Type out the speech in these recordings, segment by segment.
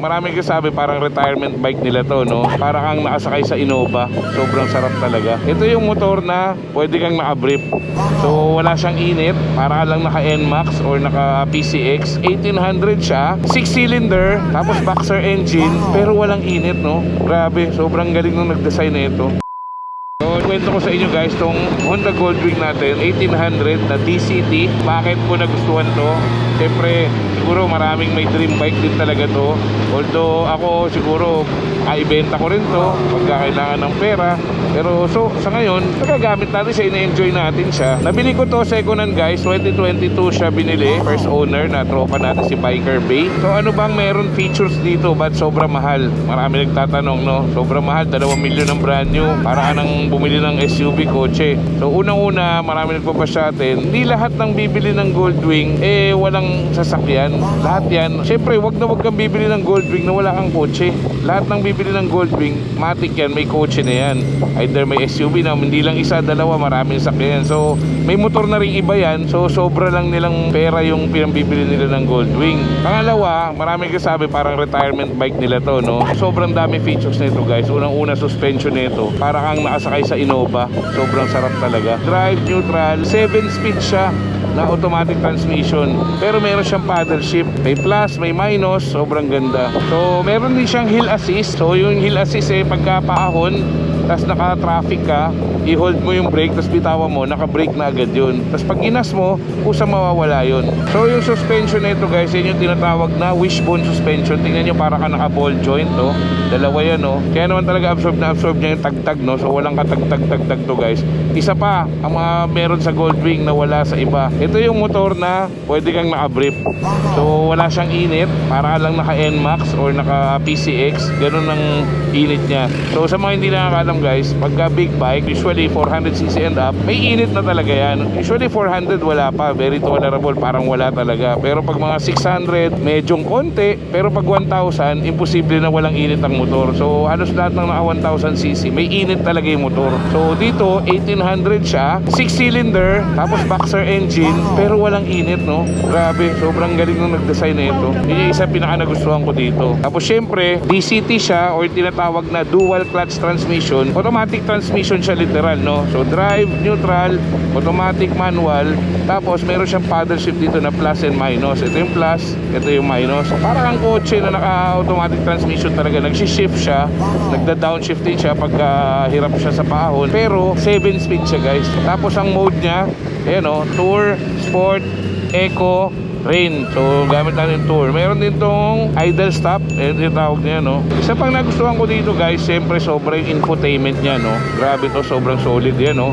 Marami kasabi parang retirement bike nila to, no? Para kang nakasakay sa Innova. Sobrang sarap talaga. Ito yung motor na pwede kang naka-brief. So wala siyang init. Para lang naka NMAX or naka PCX. 1800 siya. 6 cylinder. Tapos boxer engine. Pero walang init, no? Grabe. Sobrang galing nung nag-design na ito. So, kwento ko sa inyo guys, tong Honda Goldwing natin, 1800 na DCT. Bakit ko nagustuhan to? Siyempre, siguro maraming may dream bike din talaga to. Although ako siguro, kaibenta ko rin to pagka kailangan ng pera. Pero so, sa ngayon, nagagamit natin siya, ina-enjoy natin siya. Nabili ko to second hand guys, 2022 siya binili. First owner na tropa natin si Biker Bay. So ano bang meron features dito? Ba't sobrang mahal? Marami nagtatanong no? Sobrang mahal, 2 milyon ng brand new. Para ka nang bumili ng SUV kotse. So unang-una, marami nagpapas sa atin. Hindi lahat ng bibili ng Goldwing eh walang sasakyan. Lahat yan. Siyempre, wag na wag kang bibili ng Goldwing na wala kang kotse. Lahat ng bibili ng Goldwing, matik yan, may kotse na yan. Either may SUV na, hindi lang isa, dalawa, maraming sakyan. So, may motor na rin iba yan. So, sobra lang nilang pera yung pinambibili nila ng Goldwing. Pangalawa, marami kasabi parang retirement bike nila to, no? Sobrang dami features nito, guys. Unang-una, suspension nito. Para kang nakasakay sa Innova. Sobrang sarap talaga. Drive neutral, 7 speed siya na automatic transmission. Pero meron siyang paddle shift. May plus, may minus, sobrang ganda. So, meron din siyang hill assist. So, yung hill assist eh, pagka paahon, tapos naka-traffic ka, i-hold mo yung brake, tapos bitawan mo, naka-brake na agad yun. Tapos pag ginas mo, kusang mawawala yun. So yung suspension nito guys, yun yung tinatawag na wishbone suspension. Tingnan nyo para ka naka-ball joint, no? Dalawa yan, no? Kaya naman talaga absorb na absorb niya yung tagtag, no? So walang katagtag-tagtag to guys. Isa pa, ang mga meron sa Goldwing na wala sa iba. Ito yung motor na pwede kang naka-brief. So wala siyang init, para lang naka NMAX or naka PCX, ganun ang init niya. So sa mga hindi nakakalam guys, pagka big bike, usually 400cc and up, may init na talaga yan. Usually 400 wala pa, very tolerable, parang wala talaga. Pero pag mga 600, medyong konti. Pero pag 1,000, imposible na walang init ang motor. So halos lahat ng naka 1,000cc, may init talaga yung motor. So dito, 1800 siya, 6 cylinder, tapos boxer engine, pero walang init, no? Grabe, sobrang galing nung nag-design na ito. Yun yung isa pinaka nagustuhan ko dito. Tapos syempre, DCT siya or tinatawag na dual clutch transmission. Automatic transmission siya literal, no? So drive, neutral, automatic manual. Tapos meron siyang paddle shift dito na plus and minus. Ito yung plus, ito yung minus. Para kang kotse na naka-automatic transmission talaga. Nag-shift siya, nagda-downshift din siya pagka hirap siya sa paahon. Pero 7 speed siya guys. Tapos ang mode niya, ayan o, Tour, Sport, Eco, Rain. So, gamit natin tour. Meron din tong idle stop. Eh, yung tawag niya, no? Isa pang nagustuhan ko dito, guys, siyempre, sobrang infotainment niya, no? Grabe to, sobrang solid yan, no?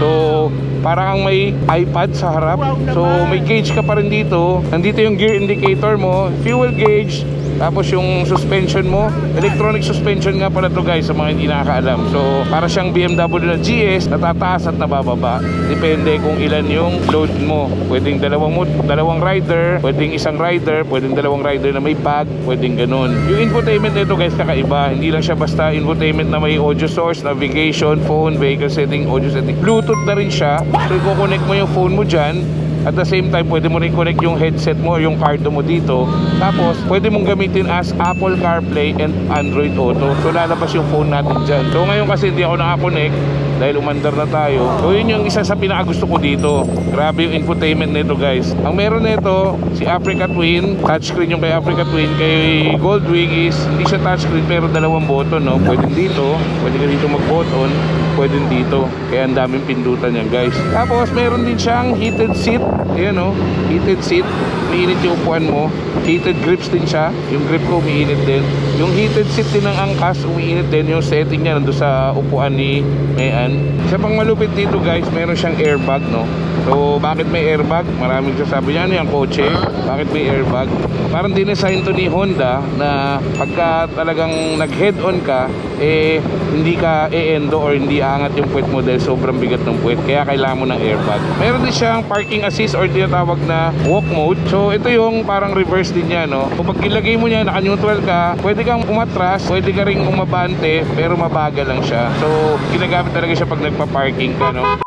So, para kang may iPad sa harap. So, may gauge ka pa rin dito. Nandito yung gear indicator mo, fuel gauge, tapos yung suspension mo, electronic suspension nga pala to guys sa mga hindi nakakaalam. So, para siyang BMW na GS, natataas at nabababa. Depende kung ilan yung load mo. Pwedeng dalawang mo, dalawang rider, pwedeng isang rider, pwedeng dalawang rider na may bag, pwedeng ganun. Yung infotainment nito guys kakaiba. Hindi lang siya basta infotainment na may audio source, navigation, phone, vehicle setting, audio setting. Bluetooth na rin siya. So, i-connect mo yung phone mo dyan, at the same time, pwede mo rin connect yung headset mo, yung cardo mo dito. Tapos, pwede mong gamitin as Apple CarPlay and Android Auto. So, lalabas yung phone natin dyan. So, ngayon kasi hindi ako nakakonect dahil umandar na tayo. So, yun yung isa sa pinakagusto ko dito. Grabe yung infotainment nito, guys. Ang meron nito, si Africa Twin. Touchscreen yung kay Africa Twin. Kay Goldwing is, hindi siya touchscreen pero dalawang button, no? Pwede dito, pwede ka dito mag-button, pwede dito. Kaya ang daming pindutan yan, guys. Tapos, meron din siyang heated seat. Ayan, no? Heated seat. Umiinit yung upuan mo. Heated grips din siya. Yung grip ko umiinit din. Yung heated seat din ng angkas, umiinit din. Yung setting niya nandun sa upuan ni Mayan. Sa pang malupit dito guys, meron siyang airbag, no? So, bakit may airbag? Maraming sasabi niya, ano yung kotse? Bakit may airbag? Parang dinesign to ni Honda na pagka talagang nag-head on ka, eh, hindi ka e-endo or hindi aangat yung puwet mo dahil sobrang bigat ng puwet. Kaya kailangan mo ng airbag. Meron din siyang parking assist or tinatawag na walk mode. So, ito yung parang reverse din niya, no? Kung pag ilagay mo niya, naka-neutral ka, pwede kang umatras, pwede ka ring umabante, pero mabagal lang siya. So, ginagamit talaga siya pag nagpa-parking ka, no?